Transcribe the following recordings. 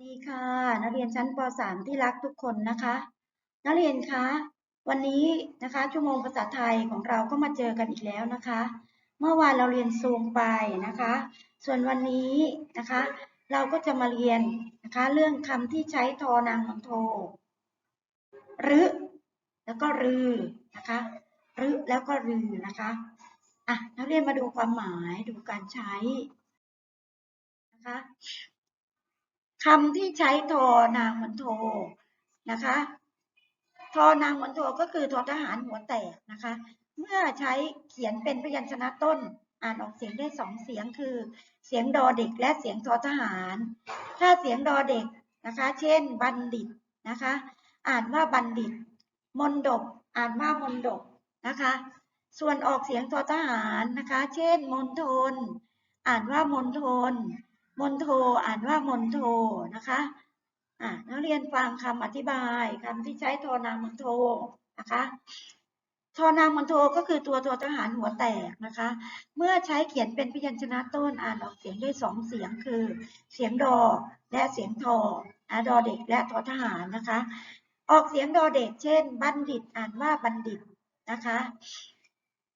ดีค่ะ นักเรียนชั้นป .3 ที่รักทุกคนนะคะ นักเรียนคะ วันนี้นะคะชั่วโมงภาษาไทยของเราก็มาเจอกันอีกแล้วนะคะ เมื่อวานเราเรียนซูมไปนะคะ ส่วนวันนี้นะคะ เราก็จะมาเรียนนะคะเรื่องคำที่ใช้ทอนางมนโทหรือแล้วก็รือนะคะหรือแล้วก็รือนะคะอะนักเรียนมาดูความหมายดูการใช้นะคะ คำที่ใช้ทอนางมันโทนะคะทอนางมันโทก็คือทอทหารหัวแตกนะคะ เมื่อใช้เขียนเป็นพยัญชนะต้น อ่านออกเสียงได้สองเสียงคือ เสียงดอเด็กและเสียงทอทหาร ถ้าเสียงดอเด็กนะคะ เช่น บัณฑิตนะคะ อ่านว่าบัณฑิต มนดบอ่านว่ามนดบนะคะ ส่วนออกเสียงทอทหารนะคะ เช่น มนทน อ่านว่ามนทน มนโทอ่านว่ามนโทนะคะอ่านักเรียนฟังคำอธิบายคำที่ใช้โทนามนโทนะคะโทนามนโทก็คือตัวตัวทหารหัวแตกนะคะ เมื่อใช้เขียนเป็นพยัญชนะต้นอ่านออกเสียงด้วยสองเสียงคือ เสียงดอและเสียงทออะดอเด็กและทอทหารนะคะ ออกเสียงดอเด็ก เช่น บัณฑิตอ่านว่าบัณฑิตนะคะ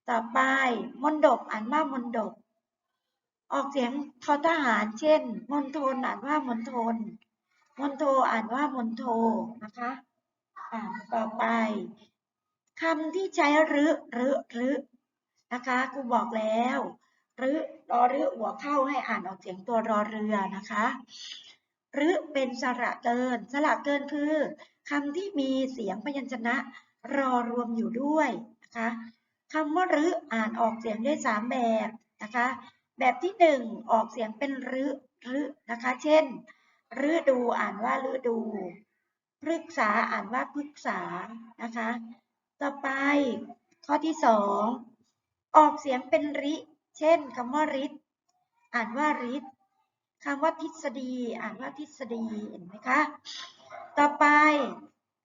ต่อไปมนดบอ่านว่ามนดบ ออกเสียงทอทหาร เช่น มณฑลอ่านว่ามณฑล มณโทอ่านว่ามณโทนะคะอ่าต่อไปคำที่ใช้รึรึรึนะคะครูบอกแล้วรึรอรึหัวเข้าให้อ่านออกเสียงตัวรอเรือนะคะรึเป็นสระเกิน สระเกินคือคำที่มีเสียงพยัญชนะ รอรวมอยู่ด้วยนะคะคำว่ารึอ่านออกเสียงได้สามแบบนะคะ แบบที่หนึ่งออกเสียงเป็นรึรึนะคะ เช่นฤดูอ่านว่าฤดูพฤกษาอ่านว่าพฤกษานะคะ ต่อไปข้อที่สองออกเสียงเป็นริเช่นคำว่าริอ่านว่าริคำว่าทฤษฎี อ่านว่าทฤษฎีเห็นไหมคะต่อไป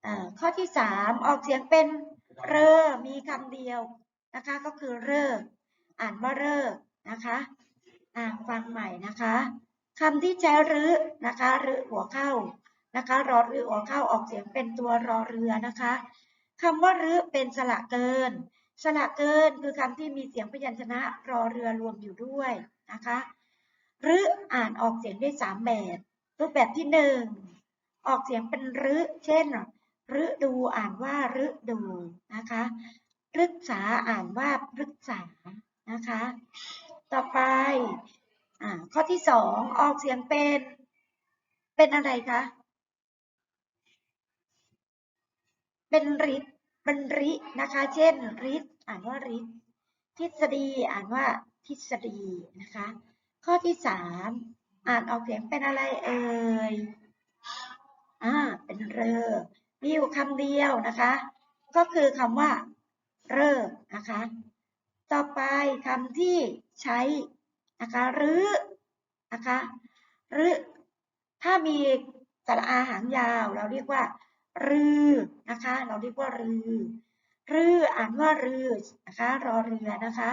อข้อที่สามออกเสียงเป็นเรอมีคำเดียวนะคะ ก็คือเรออ่านว่าเรอนะคะ อ่าฟังใหม่นะคะคำที่ใช้รื้อนะคะรื้อหัวเข้านะคะรอรื้อหัวเข้าออกเสียงเป็นตัวรอเรือนะคะคำว่ารื้อเป็นสระเกิน สระเกินคือคำที่มีเสียงพยัญชนะรอเรือรวมอยู่ด้วยนะคะรื้ออ่านออกเสียงได้สามแบบรูปแบบที่หนึ่งออกเสียงเป็นรื้อเช่นฤดูอ่านว่าฤดูนะคะพฤกษาอ่านว่าพฤกษานะคะ ต่อไปข้อที่สองออกเสียงเป็น เป็นอะไรคะ เป็นริดเป็นรินะคะ เช่นริดอ่านว่าริดทฤษฎีอ่านว่าทฤษฎีนะคะ ข้อที่สามอ่านออกเสียงเป็นอะไรเอ่ยอ่าเป็นเรอมีอยู่คำเดียวนะคะ ก็คือคำว่า เรอนะคะ ต่อไปคำที่ ใช้นะคะหรือนะคะหรือถ้ามีสระอาหางยาว เราเรียกว่า รือนะคะ เราเรียกว่ารือ รืออ่านว่ารือนะคะรอเรือนะคะ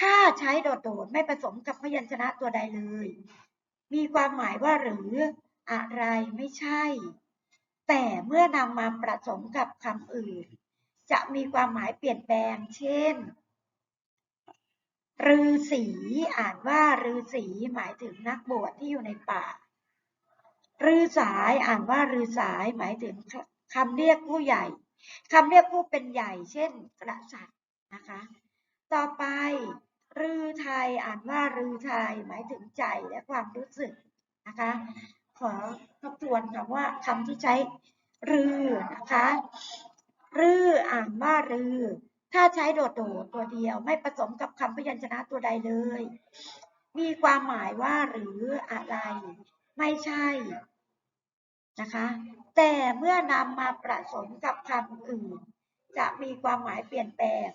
ถ้าใช้โดดๆไม่ผสมกับพยัญชนะตัวใดเลย มีความหมายว่าหรืออะไรไม่ใช่ แต่เมื่อนำมาผสมกับคำอื่น จะมีความหมายเปลี่ยนแปลง เช่น ฤาษีอ่านว่าฤาษีหมายถึงนักบวชที่อยู่ในป่าฤาสายอ่านว่าฤาสายหมายถึงคำเรียกผู้ใหญ่คำเรียกผู้เป็นใหญ่ เช่นกษัตริย์นะคะ ต่อไปฤาไทยอ่านว่าฤาไทยหมายถึงใจและความรู้สึกนะคะ ขอทบทวนคำว่าคำที่ใช้รือนะคะรืออ่านว่ารือ ถ้าใช้โดดๆตัวเดียว ไม่ผสมกับคำพยัญชนะตัวใดเลย มีความหมายว่าหรืออะไร ไม่ใช่นะคะ แต่เมื่อนำมาผสมกับคำอื่น จะมีความหมายเปลี่ยนแปลง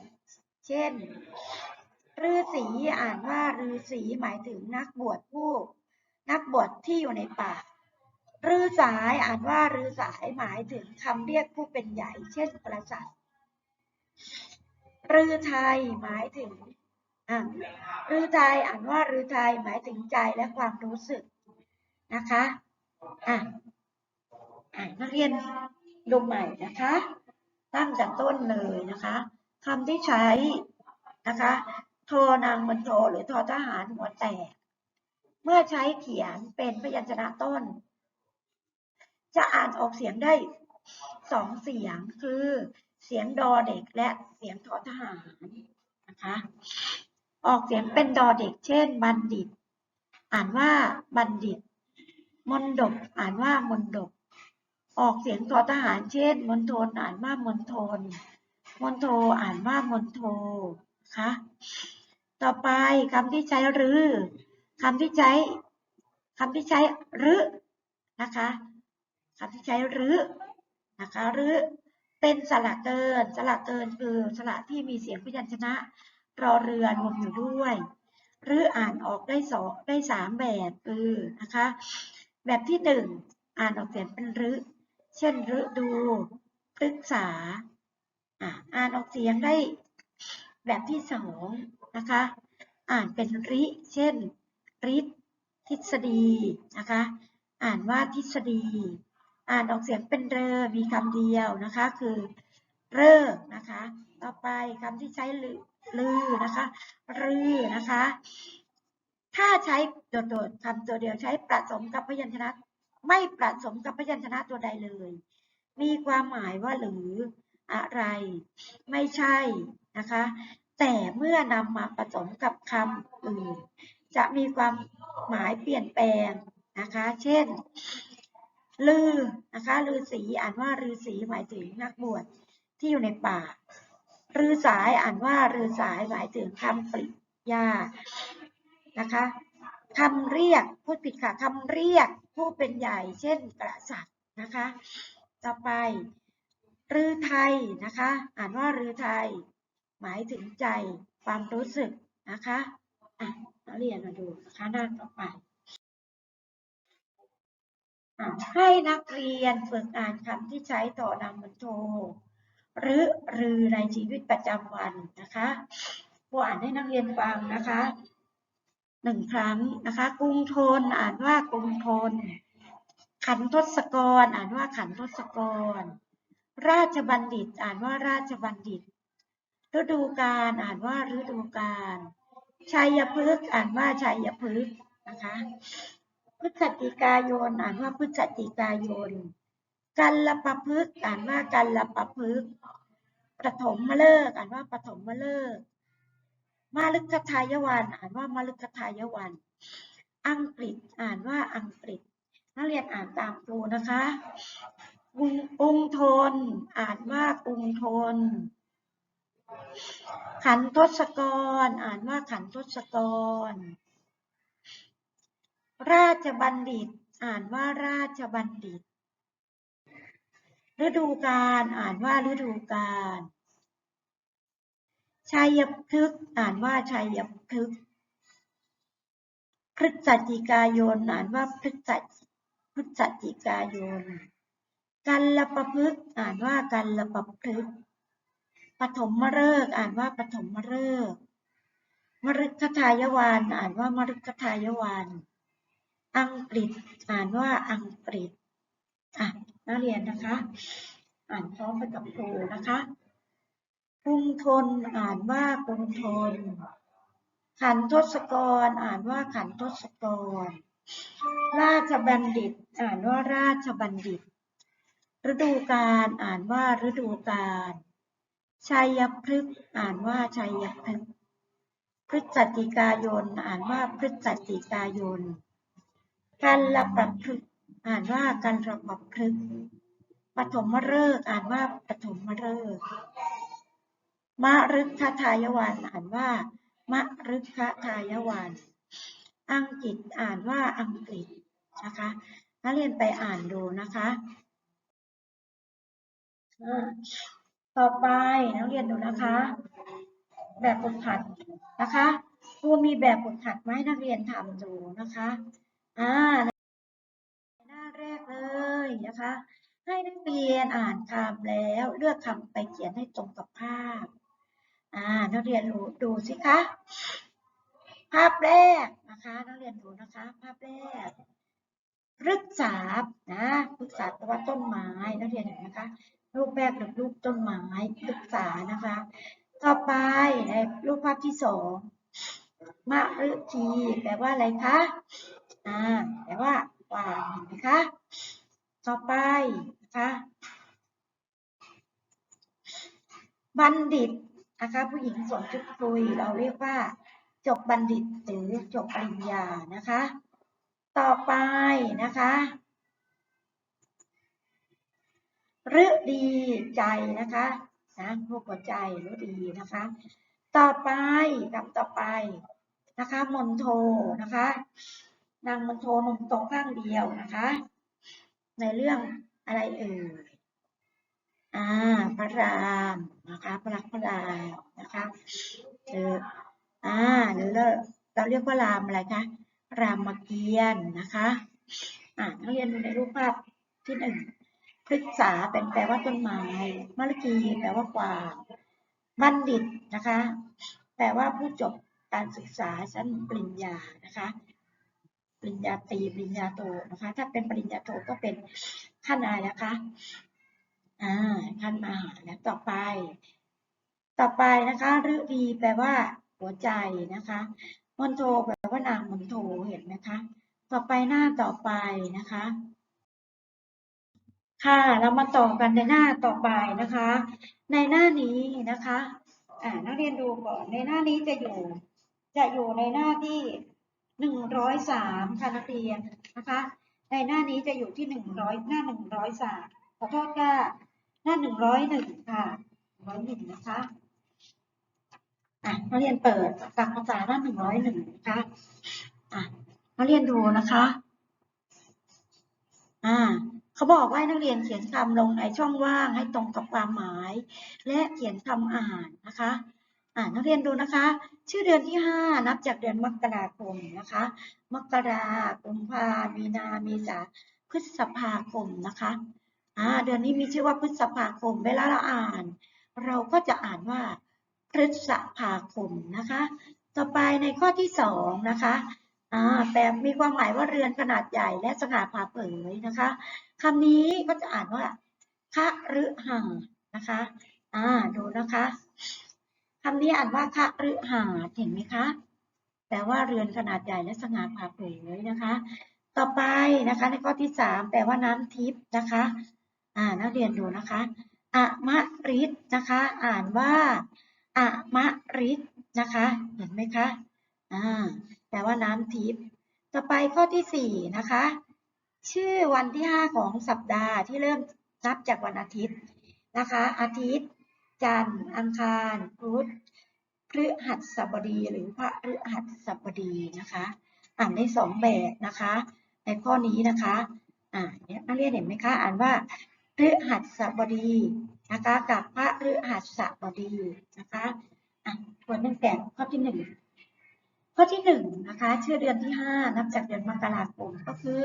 เช่นฤาษีอ่านว่าฤาษีหมายถึงนักบวชผู้ นักบวชที่อยู่ในป่าฤาสายอ่านว่าฤาสายหมายถึงคำเรียกผู้เป็นใหญ่ เช่นกษัตริย์ รือไทยหมายถึงอ่ารือไทยอ่านว่ารือไทยหมายถึงใจและความรู้สึกนะคะอะอะนักเรียนดูใหม่นะคะตั้งแต่ต้นเลยนะคะคำที่ใช้นะคะโทนางมันโทหรือทอทหารหัวแตก เมื่อใช้เขียนเป็นพยัญชนะต้น จะอ่านออกเสียงได้สองเสียงคือ เสียงดอเด็กและเสียงทอทหารนะคะ ออกเสียงเป็นดอเด็ก เช่น บัณฑิต อ่านว่าบัณฑิต มนดบอ่านว่ามนดบ ออกเสียงทอทหาร เช่นมณฑลอ่านว่ามณฑลมณโทอ่านว่ามณโทนะคะต่อไปคำที่ใช้รือคำที่ใช้คำที่ใช้รือนะคะคำที่ใช้รือนะคะรือ เป็นสระเกิน สระเกินคือสระที่มีเสียงพยัญชนะ รอเรือรวมอยู่ด้วย หรืออ่านออกได้สองได้สามแบบคือนะคะ แบบที่หนึ่งอ่านออกเสียงเป็นรึ เช่นฤดูพฤกษาอ่าอ่านออกเสียงได้แบบที่สองนะคะ อ่านเป็นริ เช่นริททฤษฎีนะคะ อ่านว่าทฤษฎี อ่านออกเสียงเป็นเรอมีคำเดียวนะคะ คือเร่อนะคะ ต่อไปคำที่ใช้ลือลือนะคะรือนะคะ ถ้าใช้โดดๆคำตัวเดียวใช้ประสมกับพยัญชนะ ไม่ประสมกับพยัญชนะตัวใดเลย มีความหมายว่าหรืออะไร ไม่ใช่นะคะ แต่เมื่อนำมาผสมกับคำอื่น จะมีความหมายเปลี่ยนแปลงนะคะ เช่น ลือนะคะลือสีอ่านว่าลือสีหมายถึงนักบวชที่อยู่ในป่ารือสายอ่านว่ารือสายหมายถึงคำปริยานะคะคำเรียกพูดผิดค่ะคำเรียกผู้เป็นใหญ่เช่นกษัตริย์นะคะ ต่อไปรือไทยนะคะ อ่านว่ารือไทย หมายถึงใจความรู้สึกนะคะอะนักเรียนมาดูนะคะหน้าต่อไป ให้นักเรียนฝึกอ่านคำที่ใช้ต่อนำมันโทหรือรือในชีวิตประจำวันนะคะครูอ่านให้นักเรียนฟังนะคะหนึ่งครั้งนะคะกรุงทนอ่านว่ากรุงทน ขันทศกรอ่านว่าขันทศกร ราชบัณฑิตอ่านว่าราชบัณฑิต ฤดูกาลอ่านว่าฤดูกาลชัยพฤกษ์อ่านว่าชัยพฤกษ์นะคะ ฤศจิกายนอ่านว่าพฤศจิกายน กันละปะพฤกอ่านว่ากันละปะพฤกประถมมฤกษ์อ่านว่าปฐมมฤกษ์มาลึกทายวันอ่านว่ามาลึกทายวัน อังกฤษอ่านว่าอังกฤษ นักเรียนอ่านตามครูนะคะกรุงกรุงทน อ่านว่ากรุงทน ขันทศกร อ่านว่าขันทศกร ราชบัณฑิต อ่านว่าราชบัณฑิต ฤดูกาลอ่านว่าฤดูกาลชัยพฤกษ์อ่านว่าชัยพฤกษ์พฤศจิกายนอ่านว่าพฤศจิพฤศจิกายนกัลประพฤกษ์อ่านว่ากัลประพฤกษ์ปฐมฤกษ์อ่านว่าปฐมฤกษ์มฤคทายวัน อ่านว่ามฤคทายวัน อังกฤษ อ่านว่าอังกฤษอะนักเรียนนะคะ อ่านพร้อมไปกับครูนะคะกรุงทนอ่านว่ากรุงทน ขันทศกรอ่านว่าขันทศกร ราชบัณฑิต อ่านว่าราชบัณฑิต ฤดูกาลอ่านว่าฤดูกาลชัยพฤกษ์อ่านว่าชัยพฤกษ์พฤศจิกายน อ่านว่าพฤศจิกายน กันละปะพฤกอ่านว่ากันระปะพฤกปฐมฤกษ์อ่านว่าปฐมฤกษ์มะฤคทายวันอ่านว่ามะฤคทายวันอังกฤษอ่านว่าอังกฤษนะคะนักเรียนไปอ่านดูนะคะ ต่อไปนักเรียนดูนะคะ แบบฝึกหัดนะคะครูมีแบบฝึกหัดมาให้นักเรียนทำดูนะคะ อ่าหน้าแรกเลยนะคะ ให้นักเรียนอ่านคำแล้วเลือกคำไปเขียนให้ตรงกับภาพ อ่า นักเรียนดูดูสิคะ ภาพแรกนะคะ นักเรียนดูนะคะ ภาพแรกพฤกษานะพฤกษาแปลว่าต้นไม้ นักเรียนเห็นไหมคะ รูปแรกเป็นรูปต้นไม้พฤกษานะคะ ต่อไปในรูปภาพที่สองมะฤทีแปลว่าอะไรคะ อ่าแปลว่ากวาเห็นไหมคะ ต่อไปนะคะบัณฑิตนะคะผู้หญิงสวมชุดคุยเราเรียกว่า จบบัณฑิตหรือจบปริญญานะคะ ต่อไปนะคะฤดีใจนะคะนะรูปหัวใจฤดีนะคะ ต่อไปคำต่อไปนะคะมนโทนะคะ นางมนโทนมโตข้างเดียวนะคะ ในเรื่องอะไรเอ่ยอ่าพระรามนะคะพระลักพระรามนะคะหรืออ่าหรือเราเราเรียกว่ารามอะไรคะรามเกียรตินะคะอ่านักเรียนดูในรูปภาพที่หนึ่งพฤกษาเป็นแปลว่าต้นไม้มฤกีแปลว่ากวางบัณฑิตนะคะ แปลว่าผู้จบการศึกษาชั้นปริญญานะคะ ริญญาตรีปริญญาโทนะคะ ถ้าเป็นปริญญาโทก็เป็นขั้นอะไรนะคะอ่าขั้นมหาแล้วต่อไป ต่อไปนะคะฤดีแปลว่า หัวใจนะคะมนโทแปลว่านางมนโทเห็นไหมคะต่อไปหน้าต่อไปนะคะ ค่ะเรามาต่อกันในหน้าต่อไปนะคะ ในหน้านี้นะคะ อ่านักเรียนดูก่อนในหน้านี้จะอยู่ จะอยู่ในหน้าที่ หนึ่งร้อยสามค่ะนักเรียนนะคะ ในหน้านี้จะอยู่ที่หนึ่งร้อยหน้าหนึ่งร้อยสามขอโทษค่ะ หน้าหนึ่งร้อยหนึ่งค่ะร้อยหนึ่งนะคะอะนักเรียนเปิดจากภาษาหน้าหนึ่งร้อยหนึ่งนะคะอะนักเรียนดูนะคะอ่าเขาบอกว่านักเรียนเขียนคำลงในช่องว่างให้ตรงกับความหมาย และเขียนคำอ่านนะคะ อ่านักเรียนดูนะคะ ชื่อเดือนที่ห้านับจากเดือนมกราคมนะคะ มกรากุมภามีนาเมษาพฤษภาคมนะคะอ่าเดือนนี้มีชื่อว่าพฤษภาคม เวลาเราอ่าน เราก็จะอ่านว่าพฤษภาคมนะคะ ต่อไปในข้อที่สองนะคะอ่าแต่มีความหมายว่าเรือนขนาดใหญ่และสง่าผ่าเผยนะคะคำนี้ก็จะอ่านว่าคะฤหังนะคะอ่าดูนะคะ คำนี้อ่านว่าคะฤหาสน์เห็นไหมคะแปลว่าเรือนขนาดใหญ่และสง่าผ่าเผยนะคะ ต่อไปนะคะในข้อที่สามแปลว่าน้ำทิพย์นะคะ อ่านักเรียนดูนะคะอะมะริดนะคะ อ่านว่าอะมะริดนะคะ เห็นไหมคะอ่าแปลว่าน้ำทิพย์ต่อไปข้อที่สี่นะคะ ชื่อวันที่ห้าของสัปดาห์ที่เริ่มนับจากวันอาทิตย์นะคะ อาทิตย์ จันทร์อังคารพุธพฤหัสบดีหรือพระฤหัสบดีนะคะอ่านได้สองแบบนะคะ ในข้อนี้นะคะอ่าเนี่ยนักเรียนเห็นไหมคะอ่านว่าพฤหัสบดีนะคะกับพระฤหัสบดีนะคะอะทวนตั้งแต่ข้อที่หนึ่งข้อที่หนึ่งนะคะชื่อเดือนที่ห้านับจากเดือนมกราคมก็คือ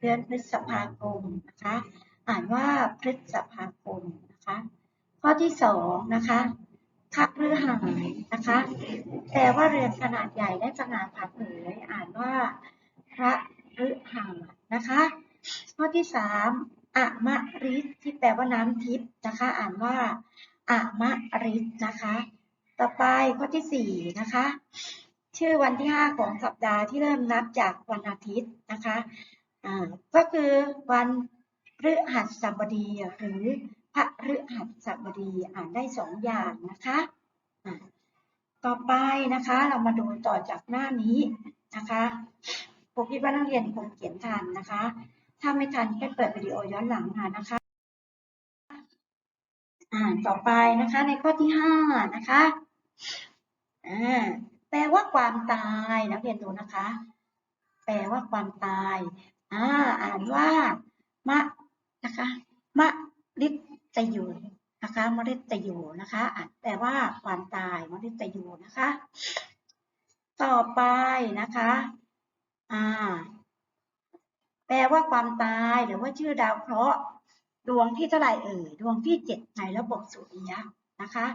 เดือนพฤษภาคมนะคะ อ่านว่าพฤษภาคมนะคะ ข้อที่สองนะคะคักฤหายนะคะแปลว่าเรือนขนาดใหญ่และสง่าผ่าเผยอ่านว่าพระฤหายนะคะ ข้อที่สามอะมะริดที่แปลว่าน้ำทิพย์นะคะ อ่านว่าอะมะริดนะคะ ต่อไปข้อที่สี่นะคะ ชื่อวันที่5ของสัปดาห์ที่เริ่มนับจากวันอาทิตย์นะคะอ่าก็คือวันพฤหัสบดีหรือ พระฤหัสบดีอ่านได้สองอย่างนะคะต่อไปนะคะเรามาดูต่อจากหน้านี้นะคะผมคิดว่านักเรียนคงเขียนทันนะคะ ถ้าไม่ทันให้เปิดวิดีโอย้อนหลังมานะคะอ่านต่อไปนะคะในข้อที่ห้านะคะอ่าแปลว่าความตายนักเรียนดูนะคะ แปลว่าความตายอ่าอ่านว่ามะนะคะมะริ ตยูนะคะมะริตยูนะคะแปลว่าความตายมะริตยูนะคะ ต่อไปนะคะอ่าแปลว่าความตายหรือว่าชื่อดาวเคราะห์ดวงที่เท่าไหร่เอ่ยดวงที่เจ็ดในระบบสุริยะนะคะ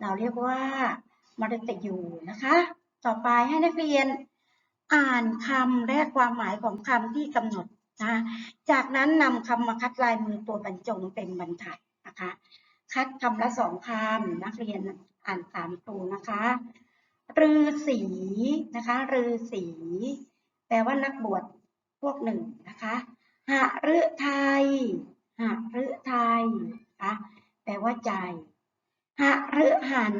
เราเรียกว่ามรตยูนะคะ ต่อไปให้นักเรียนอ่านคำและความหมายของคำที่กำหนดนะจากนั้นนำคำมาคัดลายมือตัวบรรจงเป็นบรรทัด นะคะ คัดคำละสองคำนักเรียนอ่านตามครูนะคะฤาษีนะคะฤาษีแปลว่านักบวชพวกหนึ่งนะคะหะฤทัยหะฤทัยนะคะแปลว่าใจหะฤหัน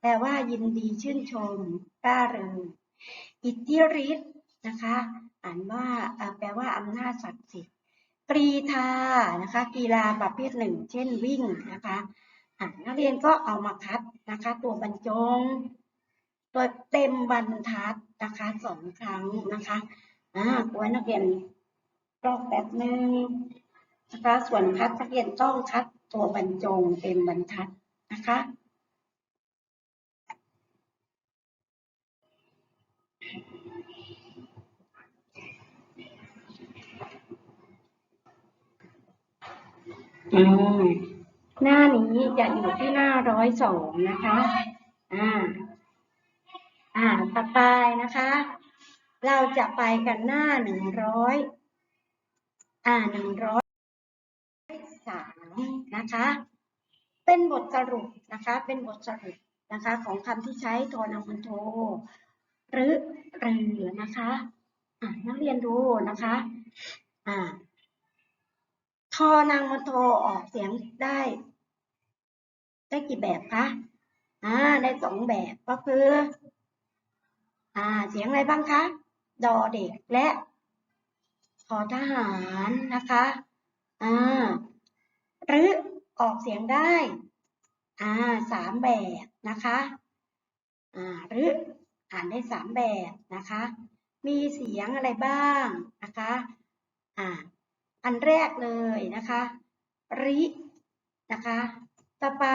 แปลว่ายินดีชื่นชมร่าเริงอิทธิฤทธิ์นะคะ อ่านว่าแปลว่าอำนาจศักดิ์สิทธิ์ กรีธานะคะ กีฬาประเภทหนึ่ง เช่นวิ่งนะคะนักเรียนก็เอามาคัดนะคะ ตัวบรรจง ตัวเต็มบรรทัดนะคะสองครั้งนะคะอ่าไว้นักเรียนรอบแบบหนึ่งนะคะส่วนคัดนักเรียนต้องคัดตัวบรรจงเต็มบรรทัดนะคะ อืมหน้านี้จะอยู่ที่หน้าร้อยสองนะคะ อ่า อ่า ต่อไปนะคะ เราจะไปกันหน้าหนึ่งร้อย อ่าหนึ่งร้อยสามนะคะ เป็นบทสรุปนะคะ เป็นบทสรุปนะคะ ของคำที่ใช้โทนามนโท หรือหรือนะคะ อ่านักเรียนดูนะคะ อ่า ทอนางมนโทออกเสียงได้ ได้กี่แบบคะอ่าได้สองแบบก็คือ อ่า เสียงอะไรบ้างคะดอเด็กและทอทหารนะคะอ่าหรือออกเสียงได้อ่าสามแบบนะคะอ่าหรืออ่านได้สามแบบนะคะ มีเสียงอะไรบ้างนะคะอ่า อันแรกเลยนะคะรินะคะ ต่อไป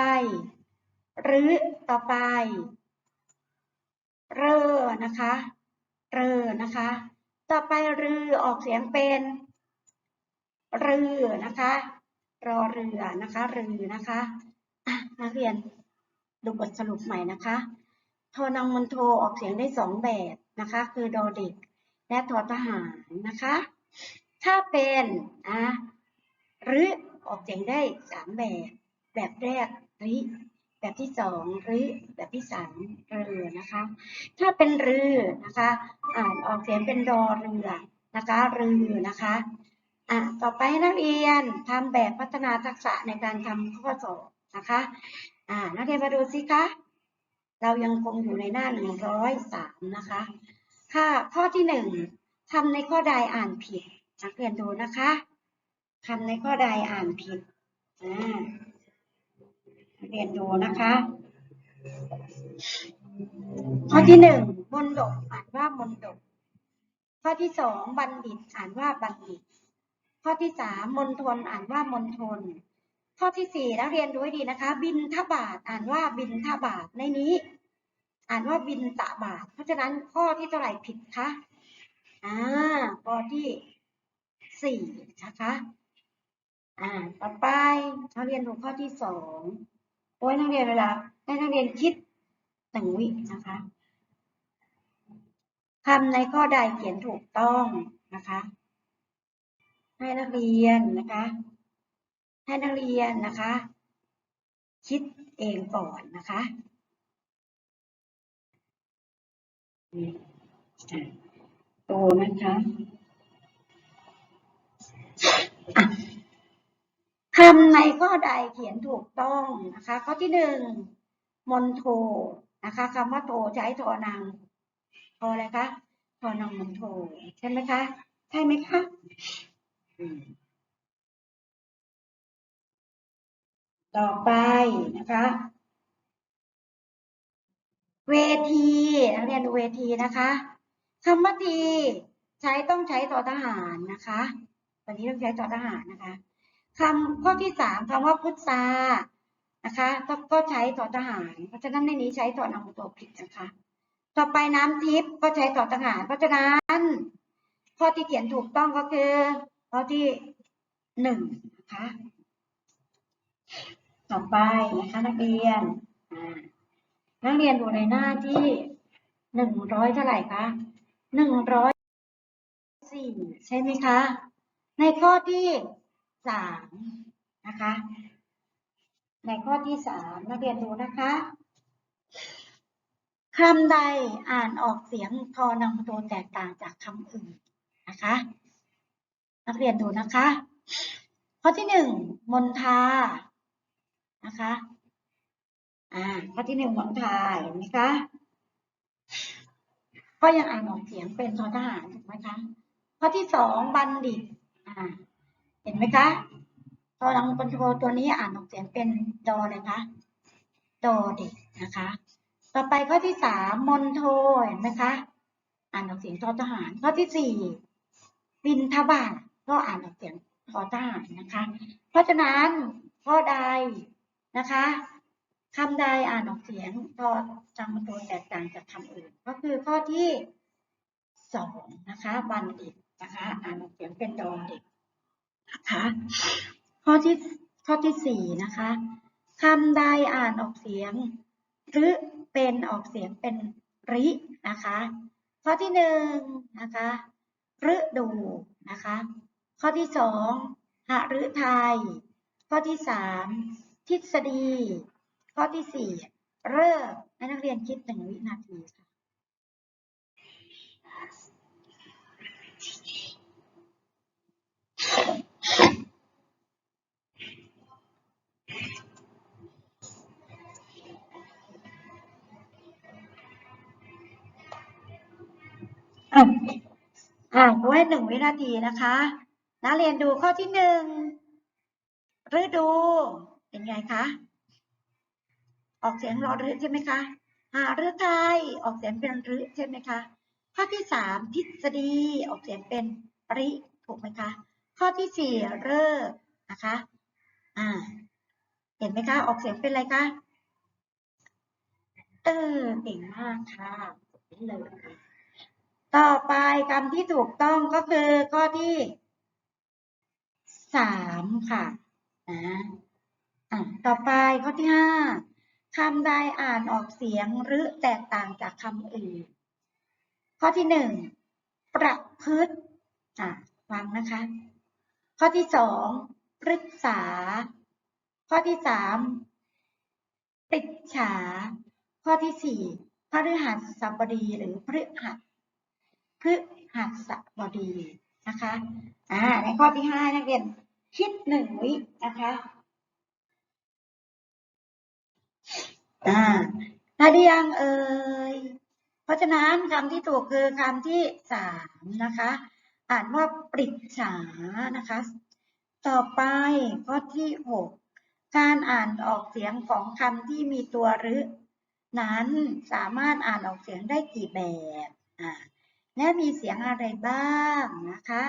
หรือต่อไป เรอนะคะ เรอนะคะ ต่อไปรือออกเสียงเป็นรือนะคะรอเรือนะคะรือนะคะอะนักเรียนดูบทสรุปใหม่นะคะโทนังมนโทออกเสียงได้สองแบบนะคะ คือดอเด็กและทอทหารนะคะ ถ้าเป็นอะหรือออกเสียงได้สามแบบ แบบแรกริแบบที่สองหรือแบบที่สามเรือนะคะ ถ้าเป็นเรือนะคะ อ่านออกเสียงเป็นรอเรือนะคะเรือนะคะอะต่อไปให้นักเรียนทำแบบพัฒนาทักษะในการทำข้อสอบนะคะอ่านักเรียนมาดูสิคะเรายังคงอยู่ในหน้าหนึ่งร้อยสามนะคะ ค่ะ ข้อที่หนึ่งทำในข้อใดอ่านผิด นักเรียนดูนะคะทำในข้อใดอ่านผิดนักเรียนดูนะคะ ข้อที่หนึ่งมนดกอ่านว่ามนดก ข้อที่สองบัณฑิตอ่านว่าบัณฑิต ข้อที่สามมณฑลอ่านว่ามณฑลข้อที่สี่นักเรียนดูให้ดีนะคะ บินทบาทอ่านว่าบินทบาทในนี้อ่านว่าบินตะบาท เพราะฉะนั้นข้อที่เท่าไหร่ผิดคะ อ่า ข้อที่ สี่นะคะ อ่า ต่อไปนักเรียนดูข้อที่สองโอ้ยนักเรียนเวลาให้นักเรียนคิดหนึ่งวินะคะคำในข้อใดเขียนถูกต้องนะคะ ให้นักเรียนนะคะ ให้นักเรียนนะคะ คิดเองก่อนนะคะอืมอะโตนะคะอะ คำในข้อใดเขียนถูกต้องนะคะ ข้อที่หนึ่งมนโทนะคะคำว่าโทใช้ทอนางทออะไรคะทอนางมนโทใช่ไหมคะ ใช่ไหมคะต่อไปนะคะ เวทีนักเรียนดูเวทีนะคะคำว่าทีใช้ต้องใช้ต่อทหารนะคะ วันนี้ต้องใช้ต่อทหารนะคะคำข้อที่สามคำว่าพุทธานะคะ ก็ใช้ต่อทหาร เพราะฉะนั้นในนี้ใช้ต่อนามตัวผิดนะคะ ต่อไปน้ำทิพย์ก็ใช้ต่อทหาร เพราะฉะนั้นข้อที่เขียนถูกต้องก็คือข้อที่หนึ่งนะคะต่อไปนะคะนักเรียนนักเรียนดูในหน้าที่หนึ่งร้อยเท่าไหร่คะหนึ่งร้อยสี่ใช่ไหมคะ ในข้อที่สามนะคะ ในข้อที่สามนักเรียนดูนะคะคำใดอ่านออกเสียงทอนำตัวแตกต่างจากคำอื่นนะคะ นักเรียนดูนะคะ ข้อที่หนึ่งมนทานะคะอ่าข้อที่หนึ่งมนทาเห็นไหมคะก็ยังอ่านออกเสียงเป็นทอทหารถูกไหมคะข้อที่สองบัณฑิต เห็นไหมคะตอนหลังบนโทตัวนี้อ่านออกเสียงเป็นดอเลยคะดอเด็กนะคะ ต่อไปข้อที่สามมอนโทเห็นไหมคะ อ่านออกเสียงทอทหาร ข้อที่สี่บินทบาทก็อ่านออกเสียงทอทหารนะคะ เพราะฉะนั้นข้อใดนะคะคำใดอ่านออกเสียงทอจำตัวแตกต่างจากคำอื่น ก็คือข้อที่สองนะคะบัณฑิต นะคะอ่านออกเสียงเป็นดอเด็กนะคะข้อที่ข้อที่สี่นะคะคำใดอ่านออกเสียงหรือเป็นออกเสียงเป็นรินะคะข้อที่หนึ่งนะคะฤดูนะคะข้อที่สองหฤทัยข้อที่สามทฤษฎี ข้อที่สี่เริ่มให้นักเรียนคิดหนึ่งวินาทีค่ะ อะอ่านไว้หนึ่งวินาทีนะคะนักเรียนดูข้อที่หนึ่งฤดู เป็นไงคะ ออกเสียงรอรึใช่ไหมคะหาฤทัยออกเสียงเป็นรึใช่ไหมคะ ข้อที่สามทฤษฎีออกเสียงเป็นปริถูกไหมคะ ข้อที่สี่เริ่นะคะอ่าเห็นไหมคะ ออกเสียงเป็นอะไรคะเออเก่งมากค่ะนี่เลย ต่อไปคำที่ถูกต้องก็คือข้อที่สามค่ะนะอะ ต่อไปข้อที่ห้าคำใดอ่านออกเสียงหรือแตกต่างจากคำอื่น ข้อที่หนึ่งประพฤติอะฟังนะคะ ข้อที่สองปรึกษา ข้อที่สามปริจฉา ข้อที่สี่พฤหัสบดีหรือพฤหัส พฤหัสบดีนะคะอ่าในข้อที่ห้านักเรียนคิดหนึ่งวินะคะอ่าได้ยังเอ่ยเพราะฉะนั้นคำที่ถูกคือคำที่สามนะคะ อ่านว่าปริจฉานะคะ ต่อไปข้อที่หกการอ่านออกเสียงของคำที่มีตัวรึนั้นสามารถอ่านออกเสียงได้กี่แบบอ่า และมีเสียงอะไรบ้างนะคะ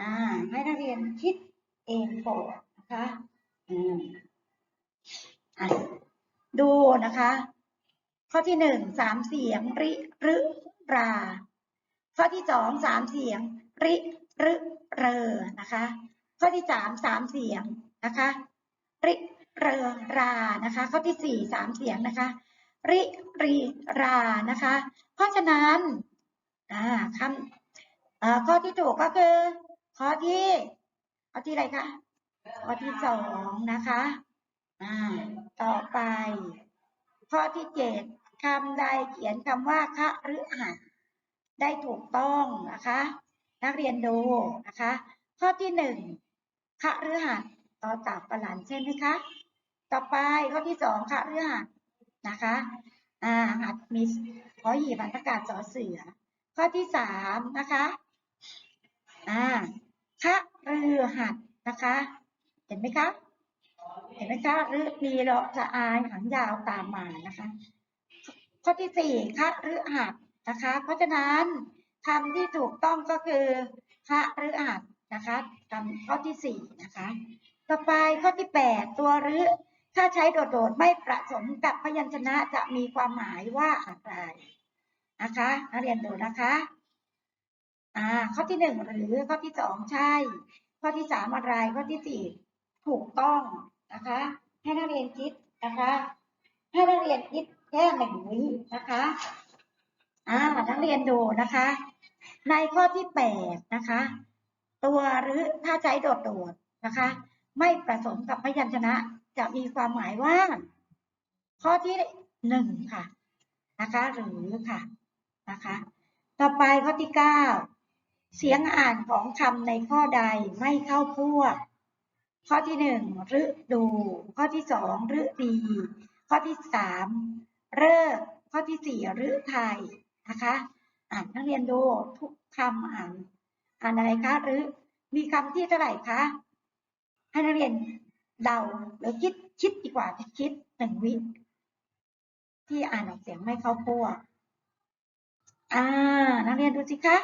อ่าให้นักเรียนคิดเองก่อนนะคะอืมอะดูนะคะ ข้อที่หนึ่งสามเสียงริรึรา ข้อที่สองสามเสียงริรึเรอนะคะ ข้อที่สามสามเสียงนะคะ ริเรอรานะคะ ข้อที่สี่สามเสียงนะคะ ริรีรานะคะ เพราะฉะนั้น อ่าคำเอ่อข้อที่ถูกก็คือข้อที่ข้อที่อะไรคะข้อที่สองนะคะอ่าต่อไป ข้อที่เจ็ดคำใดเขียนคำว่าคะหรือหัดได้ถูกต้องนะคะ นักเรียนดูนะคะ ข้อที่หนึ่งคะหรือหัดต่อจากประหลันใช่ไหมคะต่อไปข้อที่สองคะหรือหัดนะคะ อ่าหัดมีขอหยีบันประกาศสอเสือ ข้อที่สามนะคะอ่าคะเรือหัดนะคะ เห็นไหมคะ เห็นไหมคะหรือมีเราะจะอายหางยาวตามมานะคะ ข้อที่สี่คะหรือหัดนะคะ เพราะฉะนั้นคำที่ถูกต้องก็คือคะหรือหัดนะคะคำข้อที่สี่นะคะ ต่อไปข้อที่แปดตัวหรือถ้าใช้โดดๆไม่ประสมกับพยัญชนะจะมีความหมายว่าอะไร นะคะนักเรียนดูนะคะอ่าข้อที่หนึ่งหรือข้อที่สองใช่ ข้อที่สามอะไรข้อที่สี่ถูกต้องนะคะ ให้นักเรียนคิดนะคะ ให้นักเรียนคิดแค่หนึ่งวินะคะอ่านักเรียนดูนะคะ ในข้อที่แปดนะคะ ตัวหรือถ้าใช้โดดๆนะคะ ไม่ผสมกับพยัญชนะจะมีความหมายว่า ข้อที่หนึ่งค่ะ นะคะ หรือค่ะ นะคะ ต่อไปข้อที่เก้าเสียงอ่านของคำในข้อใดไม่เข้าพวก ข้อที่หนึ่งฤดู ข้อที่สองฤดี ข้อที่สามเลิกข้อที่สี่ฤทัยนะคะอ่านนักเรียนดูทุกคำอ่านอ่านอะไรคะหรือมีคำที่เท่าไหร่คะให้นักเรียนเดาหรือคิดคิดดีกว่าคิดหนึ่งวิที่อ่านออกเสียงไม่เข้าพวก อ่า นักเรียนดูสิคะ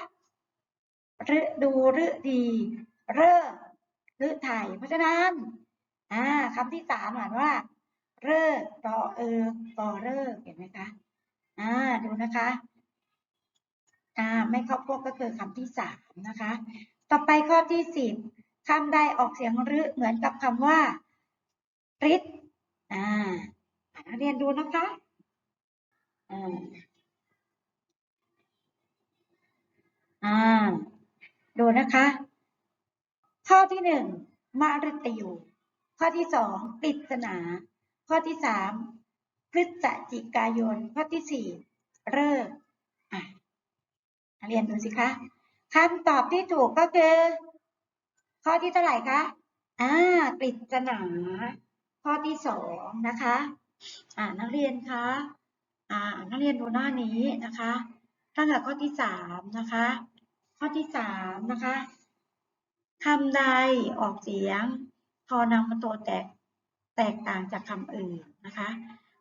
ฤดูฤดี เริ่มฤทัยเพราะฉะนั้นอ่าคำที่สามอ่านว่าเลิกรอเออกอเลิกเห็นไหมคะอ่าดูนะคะอ่าไม่เข้าพวกก็คือคำที่สามนะคะ ต่อไปข้อที่สิบคำใดออกเสียงรึเหมือนกับคำว่าริดอ่าอ่านนักเรียนดูนะคะอ่า อ่า ดูนะคะ ข้อที่หนึ่งมาริตยู ข้อที่สองปริศนา ข้อที่สามพฤศจิกายน ข้อที่สี่เริ่มอะเรียนดูสิคะคำตอบที่ถูกก็คือ ข้อที่เท่าไหร่คะอ่าปริศนา ข้อที่สองนะคะ อ่านักเรียนคะอ่านักเรียนดูหน้านี้นะคะ ตั้งแต่ข้อที่สามนะคะ ข้อที่สามนะคะคำใดออกเสียงพอนำมาตัวแตกแตกต่างจากคำอื่นนะคะ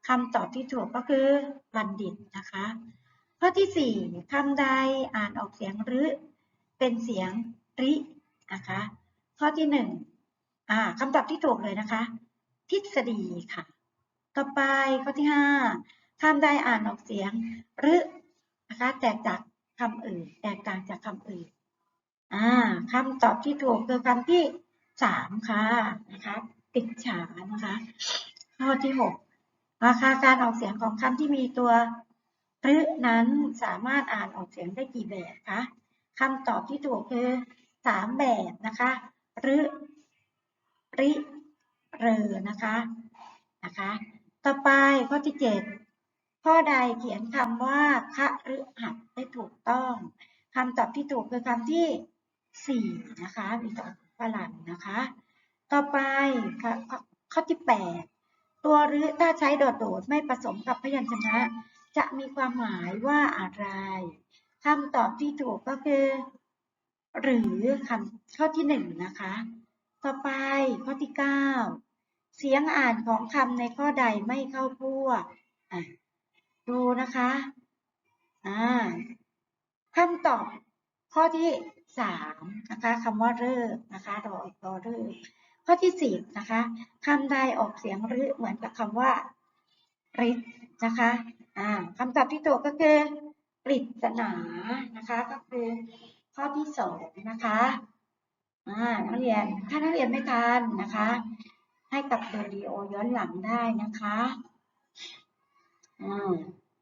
คำตอบที่ถูกก็คือบัณฑิตนะคะ ข้อที่สี่คำใดอ่านออกเสียงรือเป็นเสียงรินะคะ ข้อที่หนึ่งอ่าคำตอบที่ถูกเลยนะคะ ทฤษฎีค่ะ ต่อไปข้อที่ห้าคำใดอ่านออกเสียงรือนะคะ แตกจาก คำอื่น แตกต่างจากคำอื่น อ่าคำตอบที่ถูกคือคำที่สามค่ะนะคะติดฉานะคะ ข้อที่หกราคาการออกเสียงของคำที่มีตัวรือนั้นสามารถอ่านออกเสียงได้กี่แบบคะคำตอบที่ถูกคือสามแบบนะคะรือริเรอนะคะนะคะ ต่อไปข้อที่เจ็ด ข้อใดเขียนคำว่าคะหรือหัดได้ถูกต้องคำตอบที่ถูกคือคำที่สี่นะคะมีตัวฝรั่งนะคะ ต่อไปข้อข้อที่แปดตัวหรือถ้าใช้โดดๆไม่ผสมกับพยัญชนะ จะมีความหมายว่าอะไรคำตอบที่ถูกก็คือ หรือคำข้อที่หนึ่งนะคะ ต่อไปข้อที่เก้าเสียงอ่านของคำในข้อใดไม่เข้าพวกอะ ดูนะคะ อ่าคำตอบข้อที่สามนะคะคำว่าเลิกนะคะรออีกรอเลิกข้อที่สิบนะคะคำใดออกเสียงรือเหมือนกับคำว่าริดนะคะอ่าคำตอบที่ถูกก็คือปริศนานะคะ ก็คือข้อที่สองนะคะอ่านักเรียนถ้านักเรียนไม่ทันนะคะ ให้กับวิดีโอย้อนหลังได้นะคะ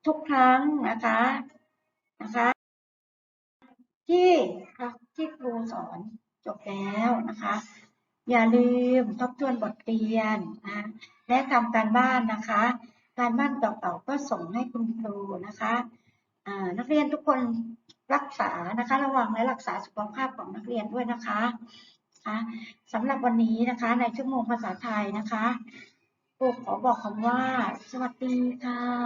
ทุกครั้งนะคะนะคะ ที่ที่ครูสอนจบแล้วนะคะ อย่าลืมทบทวนบทเรียนนะและทำการบ้านนะคะ การบ้านเก่าๆก็ส่งให้คุณครูนะคะนักเรียนทุกคนรักษานะคะ ระวังและรักษาสุขภาพของนักเรียนด้วยนะคะคะสำหรับวันนี้นะคะ ในชั่วโมงภาษาไทยนะคะครูขอบอกคำว่า สวัสดีค่ะ